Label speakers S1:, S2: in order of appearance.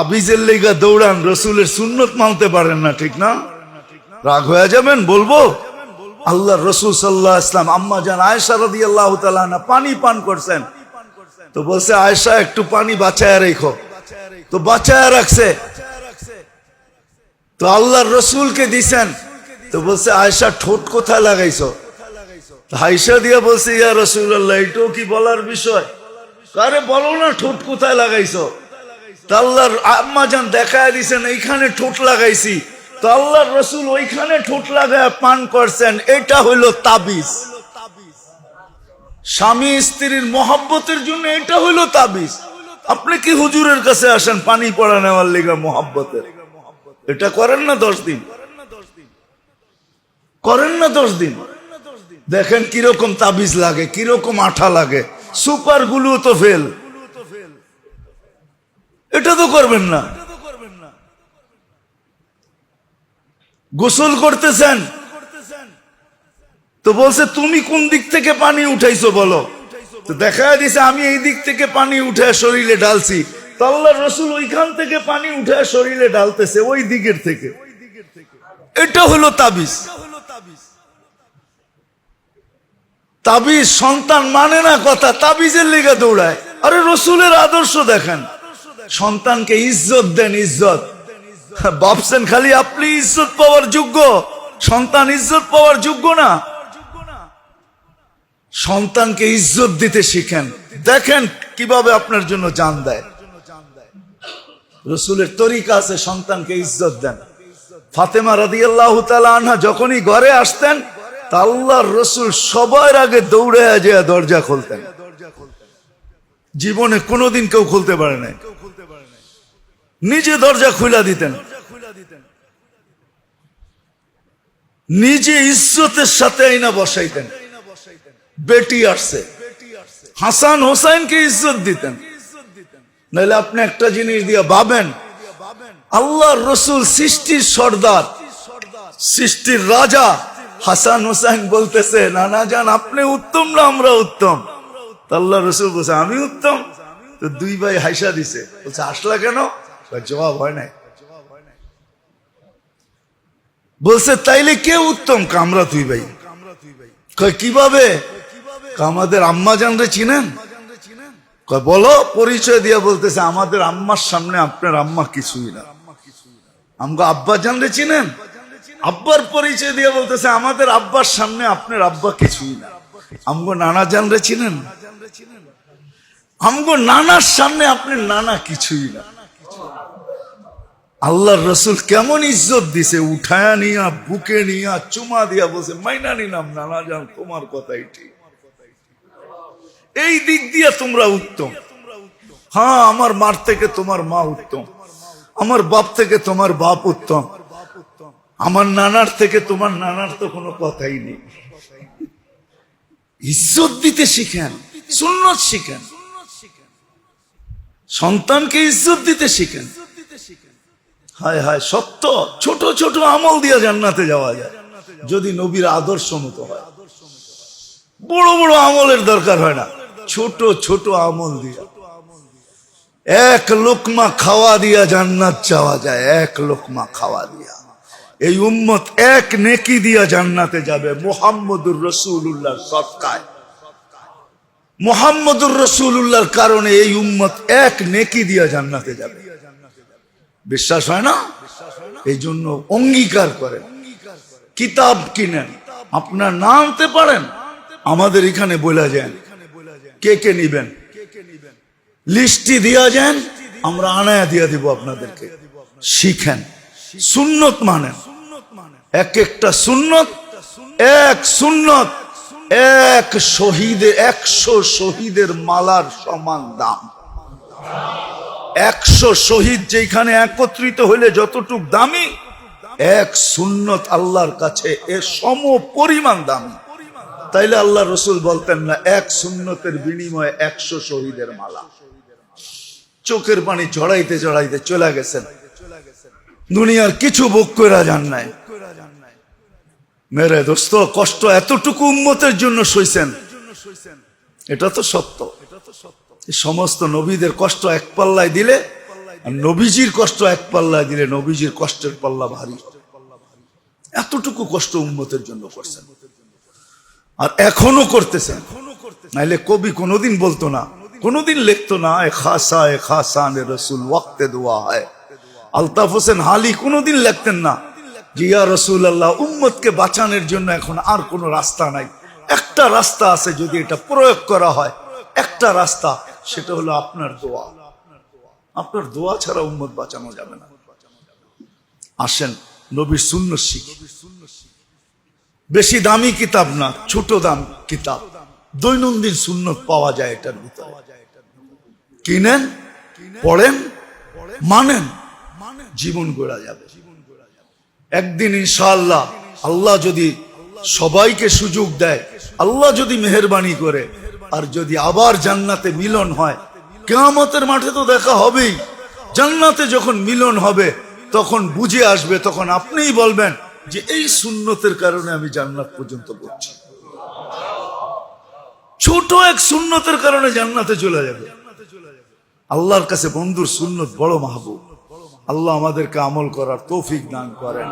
S1: আবিজের লেগা দৌড়ান, রসুলের সুন্নত মানতে পারেন না, ঠিক না? রাগ হয়ে যাবেন, বলব? আল্লাহ রসুল সাল্লাহ ইসলাম আম্মা জান আয়সা রদি আল্লাহ তালা পানি পান করছেন। তো বলছে আয়সা একটু পানি বাঁচায় রেখো। তো বাঁচায় রাখছে। তো আল্লাহর রসুলকে দিছেন। তো বলছে আয়সা ঠোঁট কোথায় লাগাইছো? আয়সা দিয়ে বলছে, ইয়া রসুল আল্লাহ এটাও কি বলার বিষয়? আরে বলো না, ঠোঁট কোথায় লাগাইছো? আল্লাহর আম্মা যান দেখায় দিছেন, এইখানে ঠোঁট লাগাইছি। তো আল্লাহর রসুল ওইখানে ঠোঁট লাগায় পান করছেন, এটা হইল তাবিজ। স্বামী স্ত্রীর মহাব্বতের জন্য এটা হইল তাবিজ। আপনি কি হুজুরের কাছে আসেন, পানি পড়া নেওয়ার লেগা মহাব্বতের? এটা করেন না দশ দিন? করেন না দশ দিন? দেখেন কীরকম তাবিজ লাগে, কীরকম আঠা লাগে। সুপারগুলো তো ফেল। এটা তো করবেন না। গোসল করতেছেন। তো বলছে, তুমি কোন দিক থেকে পানি উঠাইছো বলো? দেখা দিছে, আমি এই দিক থেকে পানি উঠে শরীরে ঢালছি। তো আল্লাহ রসুল ওইখান থেকে পানি উঠে শরীরে ঢালতেছে, ওই দিকের থেকে। এটা হলো তাবিজ। তাবিজ সন্তান মানে না কথা, তাবিজের লেগে দৌড়ায়। আরে রসুলের আদর্শ দেখেন। সন্তানকে ইজ্জত দেন, ইজ্জত। ভাবছেন খালি আপনি ইজ্জত পাওয়ার যোগ্য? সন্তান ইজ্জত পাওয়ার যোগ্য না? সন্তানকে ইজ্জত দিতে শিখেন। দেখেন কীভাবে আপনার জন্য জান দেয়। রসুলের তরিকা আছে, সন্তানকে ইজ্জত দেন। ফাতেমা রাদি আল্লাহ আনহা যখনই ঘরে আসতেন, তা আল্লাহর রসুল সবার আগে দৌড়ে যে দরজা খুলতেন। জীবনে কোনোদিন কেউ খুলতে পারে নাই। নিজে দরজা খুলা দিতেন। নিজে ইজ্জতের সাথে আইনা বসাইতেন। বেটি আসছে। হাসান হোসাইনকে ইজ্জত দিতেন। নাহলে আপনি একটা জিনিস দিয়ে ভাবেন, আল্লাহর রসুল সৃষ্টির সর্দার, সৃষ্টির রাজা হাসান হোসাইন বলতেছে, নানা যান আপনি উত্তম না আমরা উত্তম? আল্লাহ রসুল বলছে, আমি উত্তম। তো দুই ভাই হাইসা দিছে। বলছে, আসলা কেন? জবাব হয় নাই। বলছে, তাইলে কে উত্তম কামরা তুই ভাই? কীভাবে? আমাদের আম্মা জানরে চিনেন? বলো, পরিচয় দিয়ে বলতেছে, আমাদের আম্মার সামনে আপনার আম্মা কিছুই না। আমগো আব্বা জানরে চিনেন? আব্বার পরিচয় দিয়ে বলতেছে, আমাদের আব্বার সামনে আপনার আব্বা কিছুই না। আমগো নানা জানরে চিনেন? আমগো নানার সামনে আপনার নানা কিছুই না। আল্লাহর রসুল কেমন ইজ্জত দিছে, উঠায়া নিয়া, বুকে নিয়া, চুমা দিয়া বলছে, মাইনা নিলাম নানা জান, তোমার কথাই ঠিক এই দিক দিয়ে তোমরা উত্তম। হ্যাঁ আমার মার থেকে তোমার মা উত্তম। আমার বাপ থেকে তোমার বাপ উত্তম। আমার নানার থেকে তোমার নানার তো কোনো কথাই নেই। ইজ্জত দিতে শিখেন, সুন্নত শিখেন। সন্তানকে ইজ্জত দিতে শিখেন। হায় হায়, সত্য? ছোট ছোট আমল দিয়ে জান্নাতে যাওয়া যায়। যদি নবীর আদর্শ মতো হয়। বড় বড় আমলের দরকার হয় না। ছোট ছোট আমল দিয়া। এক লোকমা খাওয়া দিয়া জান্নাত চাওয়া যায়। এক লোকমা খাওয়া দিয়া। এই উম্মত এক নেকি দিয়া জান্নাতে যাবে। মোহাম্মদুর রসুল্লাহ সৎকায়। মোহাম্মদুর রসুল্লাহর কারণে এই উম্মত এক নেকি দিয়া জান্নাতে যাবে। বিশ্বাস হয় না? এই জন্য অঙ্গীকার করেন। কিতাব কিনেন। আপনার না আনতে পারেন, আমাদের এখানে বলে যান। কে কে নিবেন? লিস্টি দিয়া যান, আমরা আনায়া দিয়া দিব আপনাদেরকে। শিখেন। সুন্নত মানেন। এক একটা সুন্নত, এক সুন্নত, এক শহীদের একশো শহীদের মালার সমান দাম। একশো শহীদ যেখানে একত্রিত হইলে যতটুক দামি, এক সুন্নত আল্লাহর কাছে এ সম পরিমাণ দামি। তাইলে আল্লাহ রসুল বলতেন না, এক সুন্নতের বিনিময়ে একশো শহীদের মালা। চোখের পানি চড়াইতে চড়াইতে চলে গেছেন। দুনিয়ার কিছু বুক করে যান নাই। মেরে দোস্ত, কষ্ট এতটুকু উন্মতের জন্য সইছেন। এটা তো সত্য। এই সমস্ত নবীদের কষ্ট এক পাল্লায় দিলে নবীজির কষ্ট এক পাল্লায় দিলে নবীজির কষ্টের পাল্লা ভারী। এতটুকু কষ্ট উন্মতের জন্য করছেন। আর এখনও করতেছেন। নাইলে কবি কোনোদিন বলতো না, কোনোদিন লিখতো না, এ খাসা এ খাসা নে রসুল, ওয়াক্তে দোয়া হয়। আলতাফ হোসেন হালি কোনোদিন লিখতেন না, জিয়া রসুল আল্লাহ উম্মতকে বাঁচানোর জন্য এখন আর কোনো রাস্তা নাই। একটা রাস্তা আছে যদি এটা প্রয়োগ করা হয়, একটা রাস্তা সেটা হলো আপনার দোয়া। আপনার দোয়া ছাড়া উম্মত বাঁচানো যাবে না। আসেন, নবীর শূন্য শিখ। বেশি দামি কিতাব না, ছোট দাম কিতাব। দৈনন্দিন সুন্নত পাওয়া যায় এটার ভিতরে। কিনেন, পড়েন, মানেন, জীবন গড়া যাবে। একদিন ইনশাআল্লাহ, আল্লাহ যদি সবাইকে সুযোগ দেয়, আল্লাহ যদি মেহরবানি করে আর যদি আবার জান্নাতে মিলন হয়, কেয়ামতের মাঠে তো দেখা হবেই। জান্নাতে যখন মিলন হবে, তখন বুঝে আসবে, তখন আপনিই বলবেন যে এই সুন্নতের কারণে আমি জান্নাত পর্যন্ত পড়ছি। ছোট এক সুন্নতের কারণে জান্নাতে চলে যাবে। আল্লাহর কাছে বন্ধুর সুন্নত বড় মাহবুব। আল্লাহ আমাদেরকে আমল করার তৌফিক দান করেন।